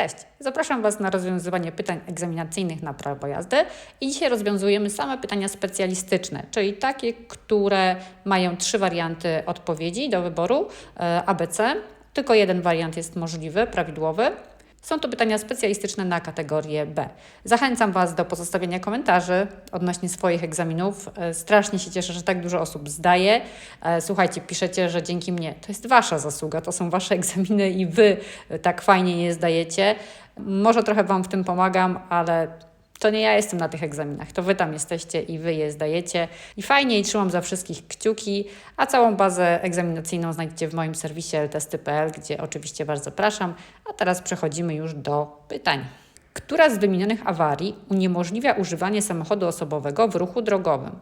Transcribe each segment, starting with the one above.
Cześć! Zapraszam Was na rozwiązywanie pytań egzaminacyjnych na prawo jazdy i dzisiaj rozwiązujemy same pytania specjalistyczne, czyli takie, które mają trzy warianty odpowiedzi do wyboru e, ABC. Tylko jeden wariant jest możliwy, prawidłowy. Są to pytania specjalistyczne na kategorię B. Zachęcam Was do pozostawienia komentarzy odnośnie swoich egzaminów. E, Strasznie się cieszę, że tak dużo osób zdaje. E, Słuchajcie, piszecie, że dzięki mnie to jest Wasza zasługa, to są Wasze egzaminy i Wy tak fajnie je zdajecie. Może trochę Wam w tym pomagam, ale to nie ja jestem na tych egzaminach, to Wy tam jesteście i Wy je zdajecie. I fajnie i trzymam za wszystkich kciuki, a całą bazę egzaminacyjną znajdziecie w moim serwisie ltesty.pl, gdzie oczywiście Was zapraszam. A teraz przechodzimy już do pytań. Która z wymienionych awarii uniemożliwia używanie samochodu osobowego w ruchu drogowym?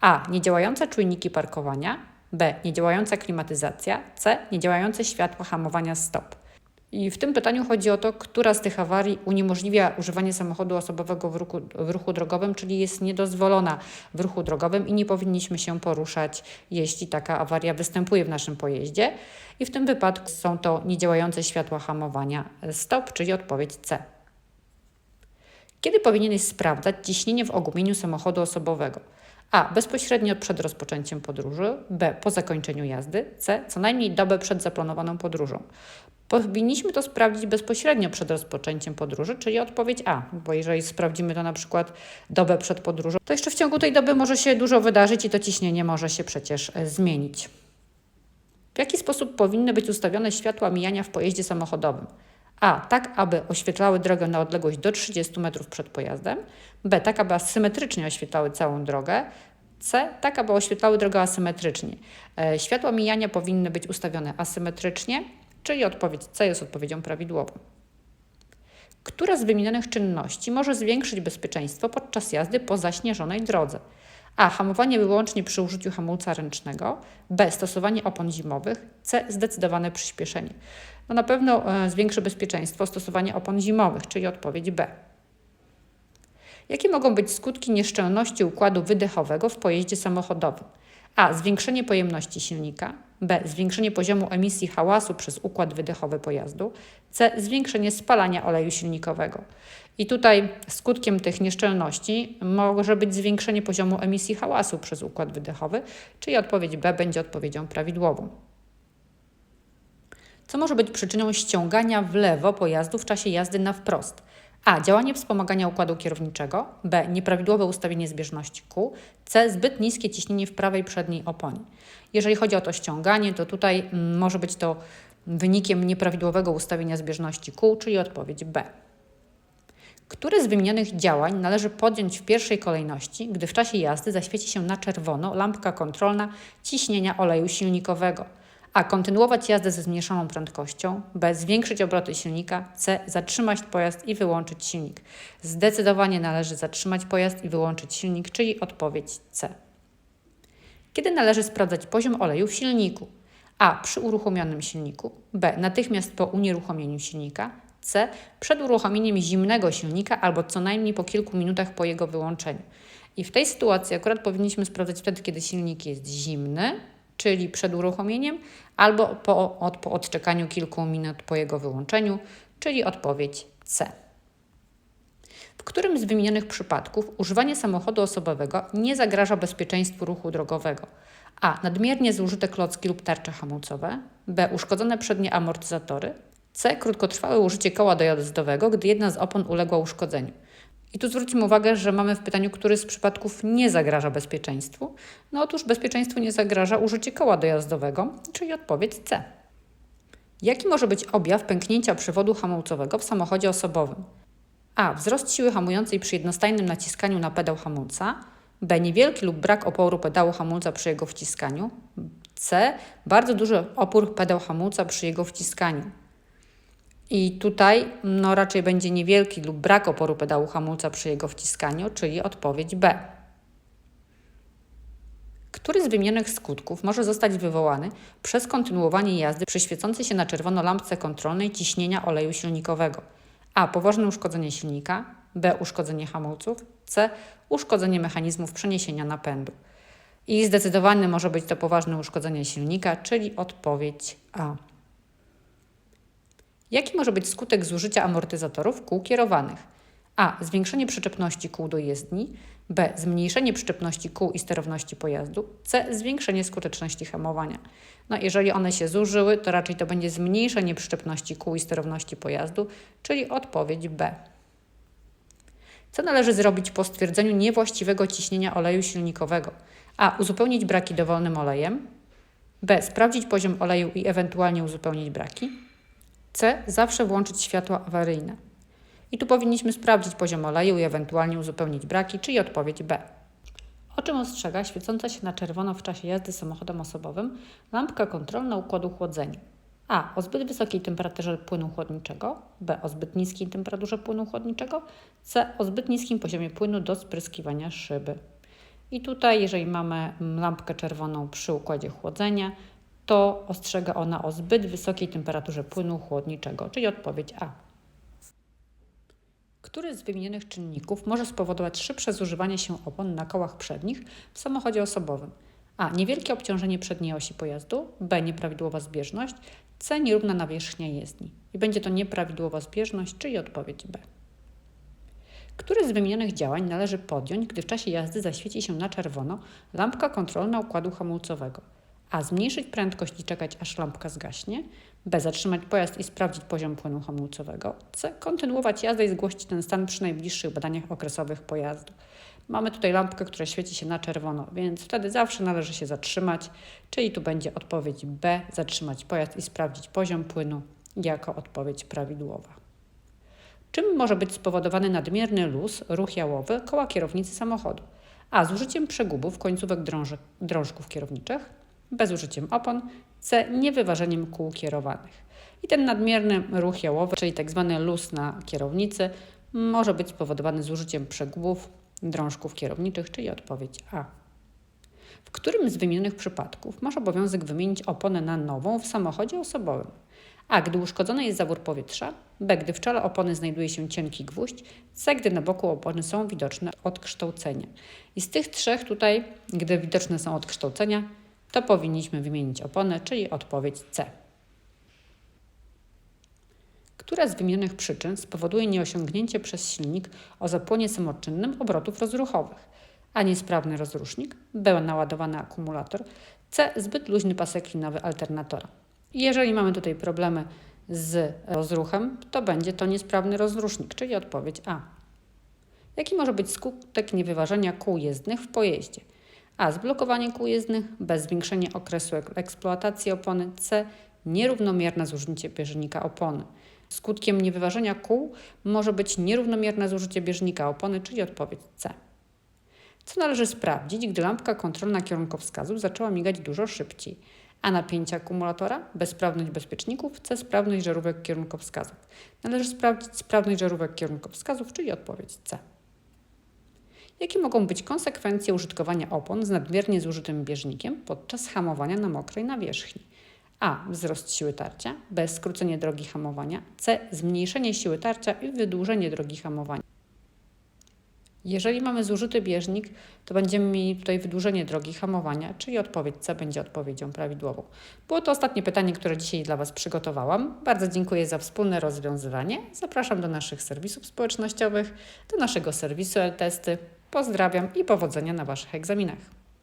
A. Niedziałające czujniki parkowania. B. Niedziałająca klimatyzacja. C. Niedziałające światła hamowania stop. I w tym pytaniu chodzi o to, która z tych awarii uniemożliwia używanie samochodu osobowego w ruchu, w ruchu drogowym, czyli jest niedozwolona w ruchu drogowym i nie powinniśmy się poruszać, jeśli taka awaria występuje w naszym pojeździe. I w tym wypadku są to niedziałające światła hamowania stop, czyli odpowiedź C. Kiedy powinieneś sprawdzać ciśnienie w ogumieniu samochodu osobowego? A. Bezpośrednio przed rozpoczęciem podróży. B. Po zakończeniu jazdy. C. Co najmniej dobę przed zaplanowaną podróżą. Powinniśmy to sprawdzić bezpośrednio przed rozpoczęciem podróży, czyli odpowiedź A, bo jeżeli sprawdzimy to na przykład dobę przed podróżą, to jeszcze w ciągu tej doby może się dużo wydarzyć i to ciśnienie może się przecież e, zmienić. W jaki sposób powinny być ustawione światła mijania w pojeździe samochodowym? A. Tak, aby oświetlały drogę na odległość do 30 metrów przed pojazdem. B. Tak, aby asymetrycznie oświetlały całą drogę. C. Tak, aby oświetlały drogę asymetrycznie. E, Światła mijania powinny być ustawione asymetrycznie, czyli odpowiedź C jest odpowiedzią prawidłową. Która z wymienionych czynności może zwiększyć bezpieczeństwo podczas jazdy po zaśnieżonej drodze? A. Hamowanie wyłącznie przy użyciu hamulca ręcznego. B. Stosowanie opon zimowych. C. Zdecydowane przyspieszenie. No na pewno e, zwiększy bezpieczeństwo stosowanie opon zimowych, czyli odpowiedź B. Jakie mogą być skutki nieszczelności układu wydechowego w pojeździe samochodowym? A. Zwiększenie pojemności silnika. B. Zwiększenie poziomu emisji hałasu przez układ wydechowy pojazdu. C. Zwiększenie spalania oleju silnikowego. I tutaj skutkiem tych nieszczelności może być zwiększenie poziomu emisji hałasu przez układ wydechowy, czyli odpowiedź B będzie odpowiedzią prawidłową. Co może być przyczyną ściągania w lewo pojazdu w czasie jazdy na wprost? A. Działanie wspomagania układu kierowniczego. B. Nieprawidłowe ustawienie zbieżności kół. C. Zbyt niskie ciśnienie w prawej przedniej oponie. Jeżeli chodzi o to ściąganie, to tutaj mm, może być to wynikiem nieprawidłowego ustawienia zbieżności kół, czyli odpowiedź B. Które z wymienionych działań należy podjąć w pierwszej kolejności, gdy w czasie jazdy zaświeci się na czerwono lampka kontrolna ciśnienia oleju silnikowego? A. Kontynuować jazdę ze zmniejszoną prędkością. B. Zwiększyć obroty silnika. C. Zatrzymać pojazd i wyłączyć silnik. Zdecydowanie należy zatrzymać pojazd i wyłączyć silnik, czyli odpowiedź C. Kiedy należy sprawdzać poziom oleju w silniku? A. Przy uruchomionym silniku. B. Natychmiast po unieruchomieniu silnika. C. Przed uruchomieniem zimnego silnika albo co najmniej po kilku minutach po jego wyłączeniu. I w tej sytuacji akurat powinniśmy sprawdzać wtedy, kiedy silnik jest zimny, czyli przed uruchomieniem, albo po, od, po odczekaniu kilku minut po jego wyłączeniu, czyli odpowiedź C. W którym z wymienionych przypadków używanie samochodu osobowego nie zagraża bezpieczeństwu ruchu drogowego? A. Nadmiernie zużyte klocki lub tarcze hamulcowe. B. Uszkodzone przednie amortyzatory. C. Krótkotrwałe użycie koła dojazdowego, gdy jedna z opon uległa uszkodzeniu. I tu zwróćmy uwagę, że mamy w pytaniu, który z przypadków nie zagraża bezpieczeństwu. No otóż bezpieczeństwu nie zagraża użycie koła dojazdowego, czyli odpowiedź C. Jaki może być objaw pęknięcia przewodu hamulcowego w samochodzie osobowym? A. Wzrost siły hamującej przy jednostajnym naciskaniu na pedał hamulca. B. Niewielki lub brak oporu pedału hamulca przy jego wciskaniu. C. Bardzo duży opór pedał hamulca przy jego wciskaniu. I tutaj no, raczej będzie niewielki lub brak oporu pedału hamulca przy jego wciskaniu, czyli odpowiedź B. Który z wymienionych skutków może zostać wywołany przez kontynuowanie jazdy przy świecącej się na czerwono lampce kontrolnej ciśnienia oleju silnikowego? A. Poważne uszkodzenie silnika. B. Uszkodzenie hamulców. C. Uszkodzenie mechanizmów przeniesienia napędu. I zdecydowanie może być to poważne uszkodzenie silnika, czyli odpowiedź A. Jaki może być skutek zużycia amortyzatorów kół kierowanych? A. Zwiększenie przyczepności kół do jezdni. B. Zmniejszenie przyczepności kół i sterowności pojazdu. C. Zwiększenie skuteczności hamowania. No, jeżeli one się zużyły, to raczej to będzie zmniejszenie przyczepności kół i sterowności pojazdu, czyli odpowiedź B. Co należy zrobić po stwierdzeniu niewłaściwego ciśnienia oleju silnikowego? A. Uzupełnić braki dowolnym olejem. B. Sprawdzić poziom oleju i ewentualnie uzupełnić braki. C. Zawsze włączyć światła awaryjne. I tu powinniśmy sprawdzić poziom oleju i ewentualnie uzupełnić braki, czyli odpowiedź B. O czym ostrzega świecąca się na czerwono w czasie jazdy samochodem osobowym lampka kontrolna układu chłodzenia? A. O zbyt wysokiej temperaturze płynu chłodniczego. B. O zbyt niskiej temperaturze płynu chłodniczego. C. O zbyt niskim poziomie płynu do spryskiwania szyby. I tutaj, jeżeli mamy lampkę czerwoną przy układzie chłodzenia, to ostrzega ona o zbyt wysokiej temperaturze płynu chłodniczego, czyli odpowiedź A. Który z wymienionych czynników może spowodować szybsze zużywanie się opon na kołach przednich w samochodzie osobowym? A. Niewielkie obciążenie przedniej osi pojazdu. B. Nieprawidłowa zbieżność. C. Nierówna nawierzchnia jezdni. I będzie to nieprawidłowa zbieżność, czyli odpowiedź B. Które z wymienionych działań należy podjąć, gdy w czasie jazdy zaświeci się na czerwono lampka kontrolna układu hamulcowego? A. Zmniejszyć prędkość i czekać, aż lampka zgaśnie. B. Zatrzymać pojazd i sprawdzić poziom płynu hamulcowego. C. Kontynuować jazdę i zgłosić ten stan przy najbliższych badaniach okresowych pojazdu. Mamy tutaj lampkę, która świeci się na czerwono, więc wtedy zawsze należy się zatrzymać, czyli tu będzie odpowiedź B. Zatrzymać pojazd i sprawdzić poziom płynu jako odpowiedź prawidłowa. Czym może być spowodowany nadmierny luz, ruch jałowy koła kierownicy samochodu? A. Zużyciem przegubów końcówek drążków kierowniczych. B. Zużyciem opon. C. Niewyważeniem kół kierowanych. I ten nadmierny ruch jałowy, czyli tak zwany luz na kierownicy, może być spowodowany zużyciem przegubów drążków kierowniczych, czyli odpowiedź A. W którym z wymienionych przypadków masz obowiązek wymienić oponę na nową w samochodzie osobowym? A. Gdy uszkodzony jest zawór powietrza. B. Gdy w czele opony znajduje się cienki gwóźdź. C. Gdy na boku opony są widoczne odkształcenia. I z tych trzech tutaj, gdy widoczne są odkształcenia, to powinniśmy wymienić oponę, czyli odpowiedź C. Która z wymienionych przyczyn spowoduje nieosiągnięcie przez silnik o zapłonie samoczynnym obrotów rozruchowych? A. Niesprawny rozrusznik, B. Naładowany akumulator, C. Zbyt luźny pasek linowy alternatora. Jeżeli mamy tutaj problemy z rozruchem, to będzie to niesprawny rozrusznik, czyli odpowiedź A. Jaki może być skutek niewyważenia kół jezdnych w pojeździe? A. Zblokowanie kół jezdnych, B. Zwiększenie okresu eksploatacji opony, C. Nierównomierne zużycie bieżnika opony. Skutkiem niewyważenia kół może być nierównomierne zużycie bieżnika opony, czyli odpowiedź C. Co należy sprawdzić, gdy lampka kontrolna kierunkowskazów zaczęła migać dużo szybciej? A napięcie akumulatora, bezsprawność bezpieczników, C sprawność żarówek kierunkowskazów. Należy sprawdzić sprawność żarówek kierunkowskazów, czyli odpowiedź C. Jakie mogą być konsekwencje użytkowania opon z nadmiernie zużytym bieżnikiem podczas hamowania na mokrej nawierzchni? A. Wzrost siły tarcia. B. Skrócenie drogi hamowania. C. Zmniejszenie siły tarcia i wydłużenie drogi hamowania. Jeżeli mamy zużyty bieżnik, to będziemy mieli tutaj wydłużenie drogi hamowania, czyli odpowiedź C będzie odpowiedzią prawidłową. Było to ostatnie pytanie, które dzisiaj dla Was przygotowałam. Bardzo dziękuję za wspólne rozwiązywanie. Zapraszam do naszych serwisów społecznościowych, do naszego serwisu L-Testy. Pozdrawiam i powodzenia na Waszych egzaminach.